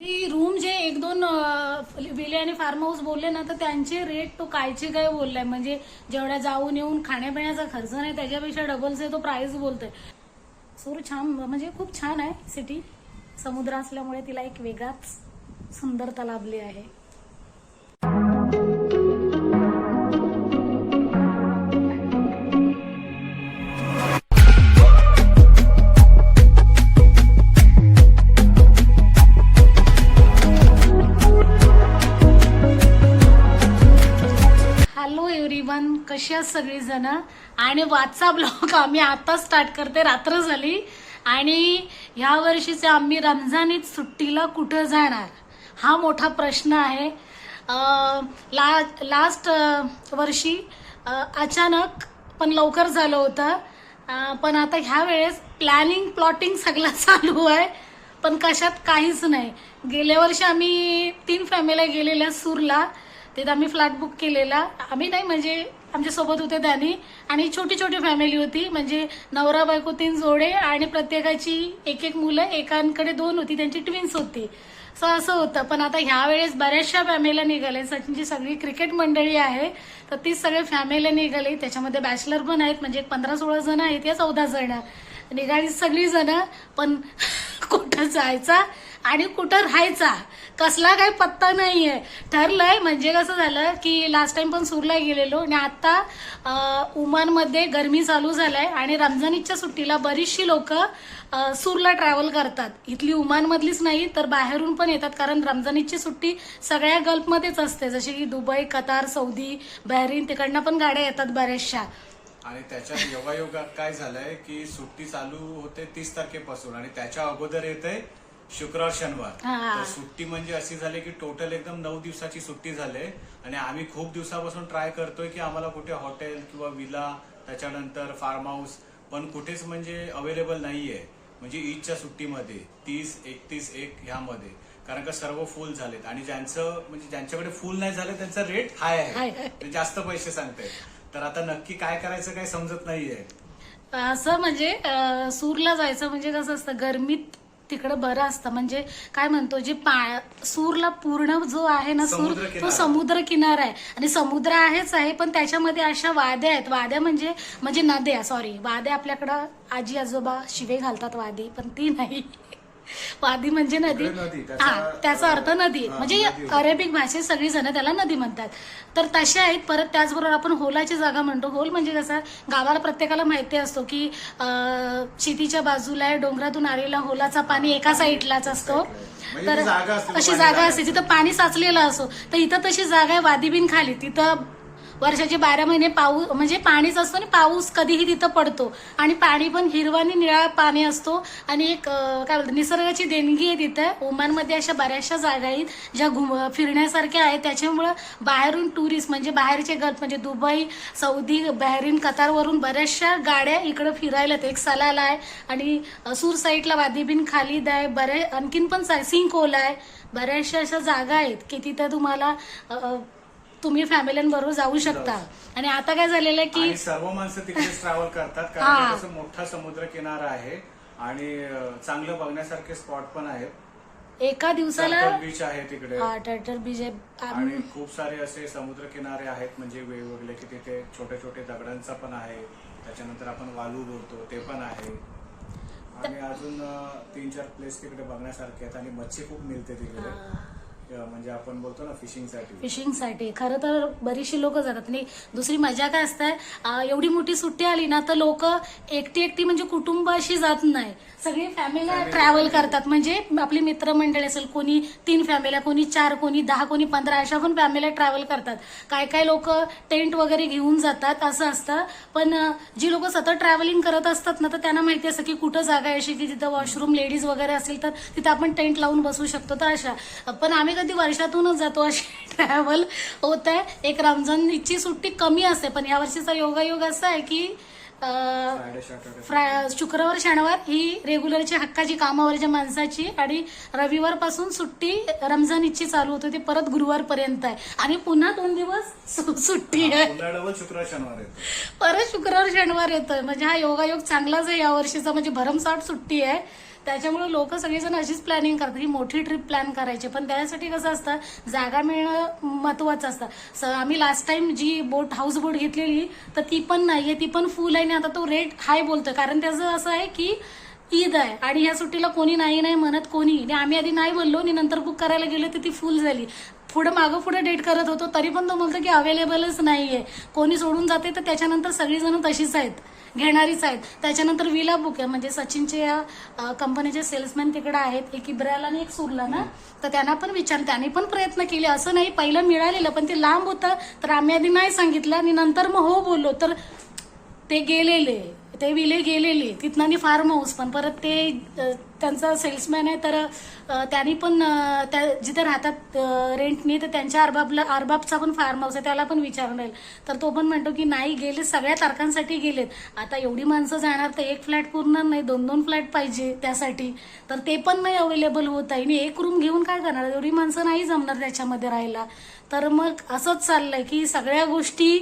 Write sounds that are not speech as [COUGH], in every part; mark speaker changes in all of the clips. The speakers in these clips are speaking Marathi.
Speaker 1: ती रूम जे एक दोन विले आणि फार्म हाऊस बोलले ना तर त्यांचे रेट तो कायचे काय बोललाय? म्हणजे जेवढ्या जाऊन येऊन खाण्यापिण्याचा खर्च नाही त्याच्यापेक्षा डबलचे तो प्राइस बोलतोय. सूर छान म्हणजे खूप छान आहे सिटी समुद्र असल्यामुळे तिला एक वेगळाच सुंदरता लाभली आहे. सगळीजण. आणि वाचा ब्लॉग आम्ही आता स्टार्ट करते रात्र झाली आणि ह्या वर्षीचे आम्ही रमजानीत सुट्टीला कुठं जाणार? हा मोठा प्रश्न आहे. ला लास्ट वर्षी अचानक पण लवकर झालं होतं. पण आता ह्या वेळेस प्लॅनिंग प्लॉटिंग सगळं [LAUGHS] चालू आहे. पण कशात काहीच नाही. गेल्या वर्षी आम्ही तीन फॅमिल्या गेलेल्या सूरला. तिथं आम्ही फ्लॅट बुक केलेला. आम्ही नाही म्हणजे आमच्यासोबत होते त्यांनी आणि छोटी छोटी फॅमिली होती. म्हणजे नवरा बायको तीन जोडे आणि प्रत्येकाची एक एक मुलं एकांकडे दोन होती त्यांची ट्विन्स होती. सो असं होतं. पण आता ह्या वेळेस बऱ्याचशा फॅमिल्या निघाले. सचिनची सगळी क्रिकेट मंडळी आहे. तर ती सगळे फॅमिल्या निघाली. त्याच्यामध्ये बॅचलर पण आहेत. म्हणजे एक पंधरा सोळा जण आहेत या चौदा जण. निघाली सगळी जण. पण [LAUGHS] कुठं जायचा आणि कुठं राहायचा? कसला काही पत्ता नाही आहे ठरलंय म्हणजे कसं झालं की लास्ट टाइम पण सूरला गेलेलो आणि आता उमानमध्ये गरमी चालू झालाय आणि रमजानीच्या सुट्टीला बरीचशी लोक सूरला ट्रॅव्हल करतात. इथली उमानमधलीच नाही तर बाहेरून पण येतात कारण रमजानीची सुट्टी सगळ्या गल्फमध्येच असते. जशी की दुबई कतार सौदी बहरीन तिकडनं पण गाड्या येतात बऱ्याचशा.
Speaker 2: आणि त्याच्यात योगायोगात काय झालंय की सुट्टी चालू होते तीस तारखेपासून आणि त्याच्या अगोदर येते शुक्रवार शनिवार. तर सुट्टी म्हणजे अशी झाली की टोटल एकदम नऊ दिवसाची सुट्टी झाली आणि आम्ही खूप दिवसापासून ट्राय करतोय की आम्हाला कुठे हॉटेल किंवा विला त्याच्यानंतर फार्म हाऊस पण कुठेच म्हणजे अवेलेबल नाहीये. म्हणजे ईदच्या सुट्टीमध्ये तीस एकतीस एक ह्यामध्ये. कारण का सर्व फुल झालेत. आणि ज्यांचं म्हणजे ज्यांच्याकडे फुल नाही झालं त्यांचा रेट हाय आहे. जास्त पैसे सांगते. तर आता नक्की काय करायचं काय समजत नाहीये.
Speaker 1: असं म्हणजे सूरला जायचं म्हणजे कसं असतं गरमीत तिकडं बरं असतं. म्हणजे काय म्हणतो जे पा सूरला पूर्ण जो आहे ना सूर तो. समुद्र किनारा आहे. आणि समुद्र आहेच आहे पण त्याच्यामध्ये अशा वाद्या आहेत. वाद्या म्हणजे म्हणजे नद्या सॉरी वाद्या आपल्याकडं आजी आजोबा शिवे घालतात वादी पण ती नाही. [LAUGHS] वादी म्हणजे नदी. हा त्याचा अर्थ नदी. म्हणजे. अरेबिक भाषेत सगळी जण त्याला नदी म्हणतात. तर तशा आहेत परत त्याचबरोबर आपण होलाची जागा म्हणतो. होल म्हणजे कसं गावाला प्रत्येकाला माहिती असतो की शेतीच्या बाजूला डोंगरातून आलेला होलाचा पाणी एका साईडलाच असतो.
Speaker 2: म्हणजे
Speaker 1: तर अशी जागा असते. तिथं पाणी साचलेलं असो. तर इथं तशी जागा आहे वादीबीन खाली. तिथं वर्षाचे बारा महिने पाऊस म्हणजे पाणीच असतो आणि पाऊस कधीही तिथं पडतो. आणि पाणी पण हिरवा आणि निळा पाणी असतो. आणि एक काय बोलतात निसर्गाची देणगी आहे तिथं. ओमानमध्ये अशा बऱ्याचशा जागा आहेत ज्या घुम फिरण्यासारख्या आहेत. त्याच्यामुळं बाहेरून टुरिस्ट म्हणजे बाहेरचे गल्फ म्हणजे दुबई सौदी बहरीन कतारवरून बऱ्याचशा गाड्या इकडं फिरायला एक सलाला आहे आणि सूर साईडला वादीबिन खालीद आहे. बरे आणखीन पण सिंकोल आहे. बऱ्याचशा अशा जागा आहेत की तिथं तुम्हाला तुम्ही फॅमिलीबरोबर जाऊ शकता. आणि आता काय झालेलं आहे की
Speaker 2: सर्व माणसं तिकडेच [LAUGHS] ट्रॅव्हल करतात
Speaker 1: हा.
Speaker 2: कारण कसं मोठा समुद्र किनारा आहे आणि अं, चांगलं बघण्यासारखे स्पॉट पण आहेत.
Speaker 1: एका दिवसाला
Speaker 2: बीच आहे तिकडे.
Speaker 1: हा टर्टर बीच आहे. आम-
Speaker 2: आणि खूप सारे असे समुद्र किनारे आहेत म्हणजे वेगवेगळे की तिथे छोटे छोटे दगडांचा पण आहे. त्याच्यानंतर आपण वालू बोलतो ते पण आहे. आणि अजून अं, तीन चार प्लेस तिकडे बघण्यासारखे आहेत आणि मच्छी खूप मिळते तिकडे. म्हणजे आपण बोलतो ना फिशिंगसाठी.
Speaker 1: फिशिंगसाठी. खरं तर बरीचशी लोक जातात. आणि दुसरी मजा काय असते? एवढी मोठी सुट्टी आली ना तर लोक एकटी एकटी म्हणजे कुटुंब अशी जात नाही. सगळी फॅमिली ट्रॅव्हल. करतात. म्हणजे आपली मित्रमंडळी असेल कोणी तीन फॅमिल्या कोणी चार कोणी दहा कोणी पंधरा अशा पण फॅमिल्या ट्रॅव्हल करतात. काय काय लोक टेंट वगैरे घेऊन जातात असं असतं. पण जी लोक सतत ट्रॅव्हलिंग करत असतात ना तर त्यांना माहिती असतं की कुठं जागा अशी की तिथं वॉशरूम लेडीज वगैरे असेल तर तिथं आपण टेंट लावून बसू शकतो तर अशा. पण आम्ही कधी वर्षातूनच जातो अशी ट्रॅव्हल होत आहे एक रमजानची सुट्टी कमी असते पण या वर्षीचा योगायोग असा आहे की फ्रा- शुक्रवार शनिवार ही रेग्युलरची हक्काची कामावरच्या माणसाची आणि रविवारपासून सुट्टी रमजान इच्छी चालू होते. ती परत गुरुवार पर्यंत आहे. आणि पुन्हा दोन दिवस सुट्टी आहे. परत शुक्रवार शनिवार येतोय. म्हणजे हा योगायोग चांगलाच आहे या वर्षीचा. म्हणजे भरमसाठ सुट्टी आहे. त्याच्यामुळे लोक सगळेजण अशीच प्लॅनिंग करतात ही मोठी ट्रिप प्लॅन करायची. पण त्यासाठी कसं असतं जागा मिळणं महत्वाचं असतं. स आम्ही लास्ट टाइम जी बोट हाऊस बोट घेतलेली तर ती पण नाहीये ती पण फुल आहे आणि आता तो रेट हाय बोलतोय. कारण त्याचं असं आहे की ईद आहे आणि ह्या सुट्टीला कोणी नाही नाही म्हणत कोणी. आणि आम्ही आधी नाही बोललो आणि नंतर बुक करायला गेलो तर ती फुल झाली. पुढे मागं पुढे डेट करत होतो तरी पण तो म्हणतो की अवेलेबलच नाहीये. कोणी सोडून जाते तर त्याच्यानंतर सगळीजण तशीच आहेत. घेणारीच आहेत. त्याच्यानंतर विला बुक आहे म्हणजे सचिनचे या कंपनीचे सेल्समॅन तिकडे आहेत. एक इब्रायला आणि एक सुरला ना? तर त्यांना पण विचार त्यांनी पण प्रयत्न केले. असं नाही पहिलं मिळालेलं पण ते लांब होतं. तर आम्ही आधी नाही सांगितलं आणि नंतर मग हो बोललो. तर ते गेलेले ते विले गेलेले. तिथनं आणि फार्म हाऊस पण परत ते त्यांचा सेल्समॅन आहे तर त्यांनी पण त्या जिथे राहतात रेंटनी तर त्यांच्या अरबाबला अरबाबचा पण फार्म हाऊस आहे त्याला पण विचारून तर तो पण म्हणतो की नाही गेले सगळ्या तारखांसाठी गेलेत. आता एवढी माणसं जाणार तर एक फ्लॅट पुरणार नाही दोन दोन फ्लॅट पाहिजे त्यासाठी. तर ते पण नाही अवेलेबल होत आहे. आणि एक रूम घेऊन काय करणार? एवढी माणसं नाही जमणार त्याच्यामध्ये राहायला. तर मग असंच चाललंय की सगळ्या गोष्टी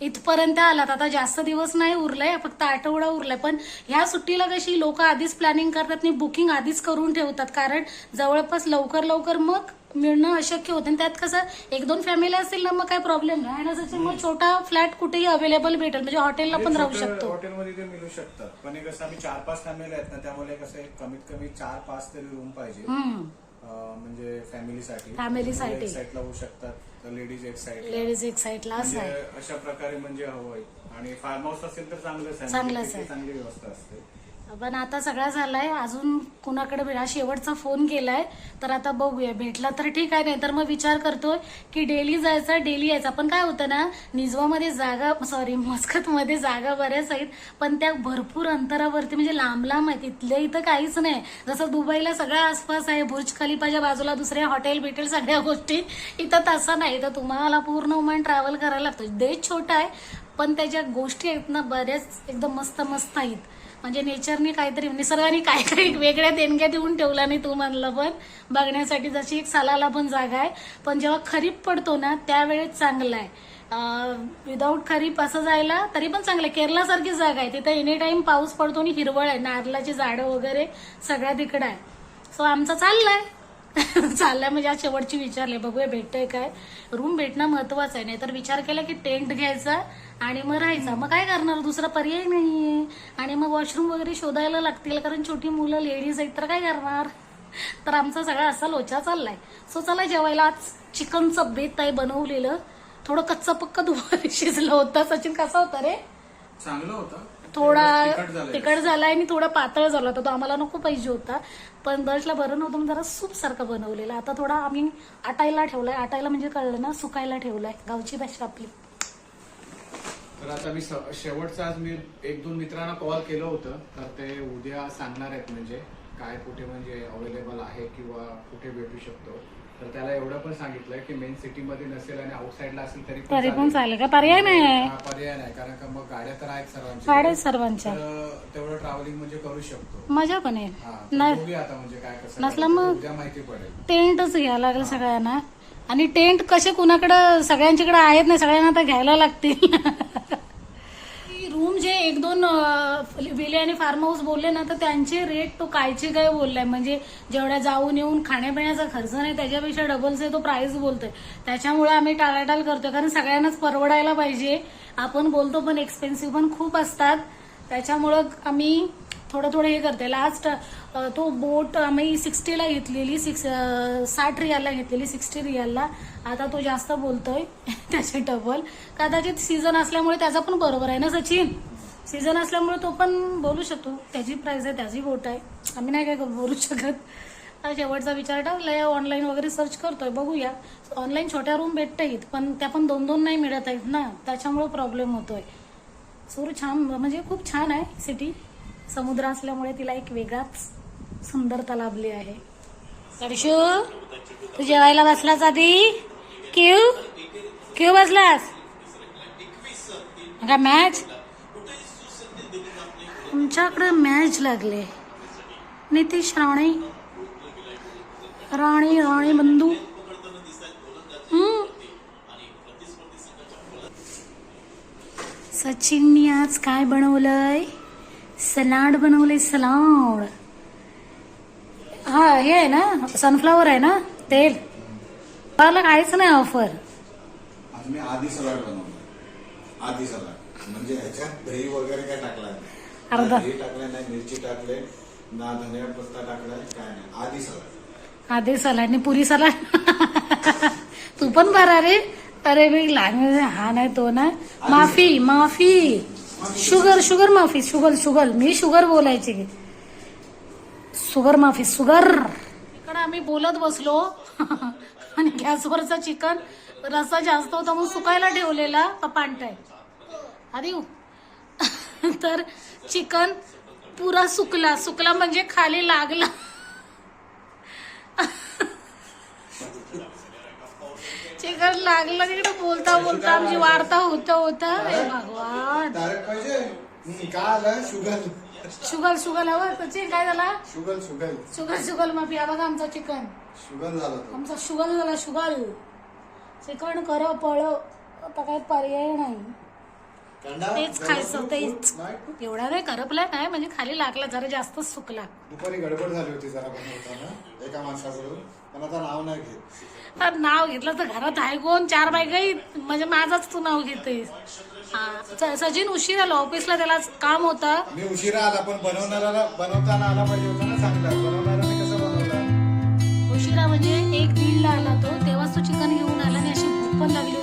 Speaker 1: इथपर्यंत आलात. आता जास्त दिवस नाही उरलाय फक्त आठवडा उरलाय. पण ह्या सुट्टीला कशी लोक आधीच प्लॅनिंग करतात आणि बुकिंग आधीच करून ठेवतात? कारण जवळपास लवकर लवकर मग मिळणं अशक्य होतं. आणि त्यात कसं एक दोन फॅमिली असतील ना मग काय प्रॉब्लेम नाही. आणि मग छोटा फ्लॅट कुठेही अवेलेबल भेटेल. म्हणजे हॉटेलला पण राहू शकतो.
Speaker 2: हॉटेलमध्ये ते मिळू शकतात पण हे कसं आम्ही चार पाच फॅमिली आहेत ना त्यामुळे कसं कमीत कमी चार पाच तरी रूम पाहिजे.
Speaker 1: हम्म.
Speaker 2: अं, म्हणजे फॅमिलीसाठी
Speaker 1: फॅमिलीसाठी.
Speaker 2: एक साईडला होऊ शकतात. लेडीज एक साईड
Speaker 1: लेडीज एक साईडला असं आहे.
Speaker 2: अशा प्रकारे म्हणजे हवंय आणि फार्म हाऊस असेल तर चांगलंच आहे.
Speaker 1: चांगलंच आहे.
Speaker 2: चांगली व्यवस्था असते.
Speaker 1: पण आता सगळा झालाय. अजून कुणाकडे हा शेवटचा फोन केलाय. तर आता बघूया. भेटला तर ठीक आहे नाही तर मग विचार करतोय की डेली जायचा डेली यायचा. पण काय होतं ना निजवामध्ये जागा सॉरी मध्ये जागा बऱ्याच आहेत. पण त्या भरपूर अंतरावरती म्हणजे लांब लांब आहेत. इथल्या इथं काहीच नाही. जसं दुबईला सगळा आसपास आहे. बुर्ज खलिफाच्या बाजूला दुसऱ्या हॉटेल बिटेल सगळ्या गोष्टी. इथं तसं नाही. तर तुम्हाला पूर्ण उमान ट्रॅव्हल करायला लागतो. देश छोटा आहे पण त्याच्या गोष्टी आहेत ना बऱ्याच एकदम मस्त मस्त आहेत. म्हणजे नेचरने काहीतरी निसर्गाने काय काही वेगळ्या देणग्या देऊन ठेवला नाही तू म्हणलं पण. बघण्यासाठी जशी एक सालाला पण जागा आहे. पण जेव्हा खरीप पडतो ना त्यावेळेस चांगला आहे. विदाऊट खरीप असं जायला तरी पण चांगलं आहे. केरलासारखी जागा आहे. तिथं एनी टाइम पाऊस पडतो आणि हिरवळ आहे. नारळाची झाडं वगैरे सगळ्या तिकडं आहे. सो आमचं चाललंय. [LAUGHS] चाललंय म्हणजे आज शेवटची विचारले बघूया भेटतंय काय? रूम भेटणं महत्वाचं आहे नाहीतर विचार केला की टेंट घ्यायचा आणि मग राहायचा. मग काय करणार? दुसरा पर्याय नाहीये. आणि मग वॉशरूम वगैरे शोधायला लागतील कारण छोटी मुलं लेडीज आहेत तर काय करणार? तर आमचा सगळा असा लोचा चाललाय. सो चला जेवायला. आज चिकनचं बेत आहे बनवलेलं. थोडं कच्चा पक्क दुपारी [LAUGHS] शिजलं होतं. सचिन कसा होता रे?
Speaker 2: चांगलं होतं.
Speaker 1: थोडा
Speaker 2: तिखट झालाय.
Speaker 1: आणि थोडा पातळ झाला होता. तो आम्हाला नको पाहिजे होता. पण दर्शला बरं नव्हतं जरा सूप सारखं बनवलेलं. आता थोडा आम्ही आटायला ठेवलाय. आटायला म्हणजे कळलं ना सुकायला ठेवलाय. गावची भाषा आपली.
Speaker 2: तर आता मी शेवटचा आज मी एक दोन मित्रांना कॉल केलं होतं. तर ते उद्या सांगणार आहेत म्हणजे काय कुठे म्हणजे अवेलेबल आहे किंवा कुठे भेटू शकतो. तर त्याला एवढं पण सांगितलंय की मेन सिटी मध्ये नसेल आणि असेल तरी
Speaker 1: तरी पण
Speaker 2: चालेल.
Speaker 1: का? पर्याय नाही
Speaker 2: हा, पर्याय नाही. कारण का मग गाड्या तर आहेत सर्वांच्या.
Speaker 1: साडे सर्वांच्या.
Speaker 2: तेवढं ट्रॅव्हलिंग म्हणजे करू शकतो.
Speaker 1: मजा पण
Speaker 2: हा
Speaker 1: आहे
Speaker 2: तर
Speaker 1: नाही.
Speaker 2: बघूया आता म्हणजे काय कसं
Speaker 1: नसलं
Speaker 2: करायचं.
Speaker 1: मग-
Speaker 2: उद्या माहिती पडेल.
Speaker 1: टेंटच घ्यायला लागेल सगळ्यांना. आणि टेंट कसे कुणाकडं सगळ्यांच्याकडे आहेत नाही सगळ्यांना आता घ्यायला लागतील. [LAUGHS] एक दोन विले आणि फार्म हाऊस बोलले ना तर त्यांचे रेट तो कायचे काय बोललाय? म्हणजे जेवढ्या जाऊन येऊन खाण्यापिण्याचा खर्च नाही त्याच्यापेक्षा डबलचे तो प्राइस बोलतोय. त्याच्यामुळे आम्ही टाळाटाळ करतोय. कारण सगळ्यांनाच परवडायला पाहिजे. आपण बोलतो पण एक्सपेन्सिव्ह पण खूप असतात. त्याच्यामुळं आम्ही थोडं थोडं हे करते लास्ट तो बोट आम्ही सिक्स्टीला घेतलेली सिक्स साठ रियालला घेतलेली सिक्स्टी रियालला. आता तो जास्त बोलतोय. [LAUGHS] त्याचे डबल कदाचित सीझन असल्यामुळे त्याचा पण बरोबर आहे ना सचिन? सीझन असल्यामुळे तो पण बोलू शकतो. त्याची प्राईज आहे त्याची बोट आहे. आम्ही नाही काय बोलू शकत. हा शेवटचा विचार टाकलाय ऑनलाईन वगैरे सर्च करतोय बघूया. ऑनलाईन छोट्या रूम भेटता येत पण त्या पण दोन दोन नाही मिळत आहेत ना. त्याच्यामुळे प्रॉब्लेम होतोय. सूर छान. म्हणजे खूप छान आहे सिटी समुद्र असल्यामुळे तिला एक वेगळाच सुंदरता लाभली आहे. हर्षू तू जेवायला बसलास आधी? क्यू क्यू बसलास? का मॅच आमच्याकडे मॅच लागले. नितीश राणे. राणे राणे बंधू. सचिननी आज काय बनवलंय? सलाड बनवले सलाड. हा हे आहे ना सनफ्लावर आहे ना तेल. मला काहीच नाही ऑफर
Speaker 3: आज मी आधी सलाड बनवलं आधी सलाड. म्हणजे ह्याच्यात दही वगैरे काय टाकला
Speaker 1: अर्धा.
Speaker 3: नाही मिरची टाकले ना धनिया पत्ता टाकलाय काय नाही. आधी सलाड.
Speaker 1: आधी सलाड आणि पुरी सलाड. तू पण बरा रे. अरे मी लहान हा नाही तो ना माफी माफी. शुगर शुगर माफी शुगर शुगर. मी शुगर बोलायची. शुगर माफी शुगर. इकडे आम्ही बोलत बसलो. आणि गॅसवरचा चिकन रसा जास्त होता म्हणून सुकायला ठेवलेला. पांटाय आधी [LAUGHS] तर चिकन पुरा सुकला. सुकला म्हणजे खाली लागला. [LAUGHS] चिकन लागलं तिकडे बोलता बोलता आमची वार्ता होता होता. भगवान.
Speaker 3: शुगर
Speaker 1: शुगर हवं त्याची काय झाला?
Speaker 3: शुगर शुगर
Speaker 1: माफी हा बघा आमचा चिकन.
Speaker 3: शुगर झालं
Speaker 1: आमचा शुगर झाला शुगर चिकन कर पळ. आता काय पर्याय नाही. तेच खायचं तेच. एवढा नाही करपला नाही म्हणजे खाली लागला जरा जास्तच सुकला.
Speaker 3: दुपारी गडबड झाली होती जरा बनवताना एका माणसाकडून पण आता नाव नाही घेत.
Speaker 1: तर नाव घेतलं तर घरात आहे कोण? चार बायकाही म्हणजे माझाच तू नाव घेतेस हा सचिन उशीर आलो. ऑफिसला त्याला काम होतं.
Speaker 3: मी उशिरा आला पण बनवणाऱ्याला बनवताना आला पाहिजे होता ना चांगला. बनवणाऱ्याने कसं बनवला?
Speaker 1: उशिरा म्हणजे एक दीडला आला तो. तेव्हाच तो चिकन घेऊन आला आणि अशी भूक पण लागली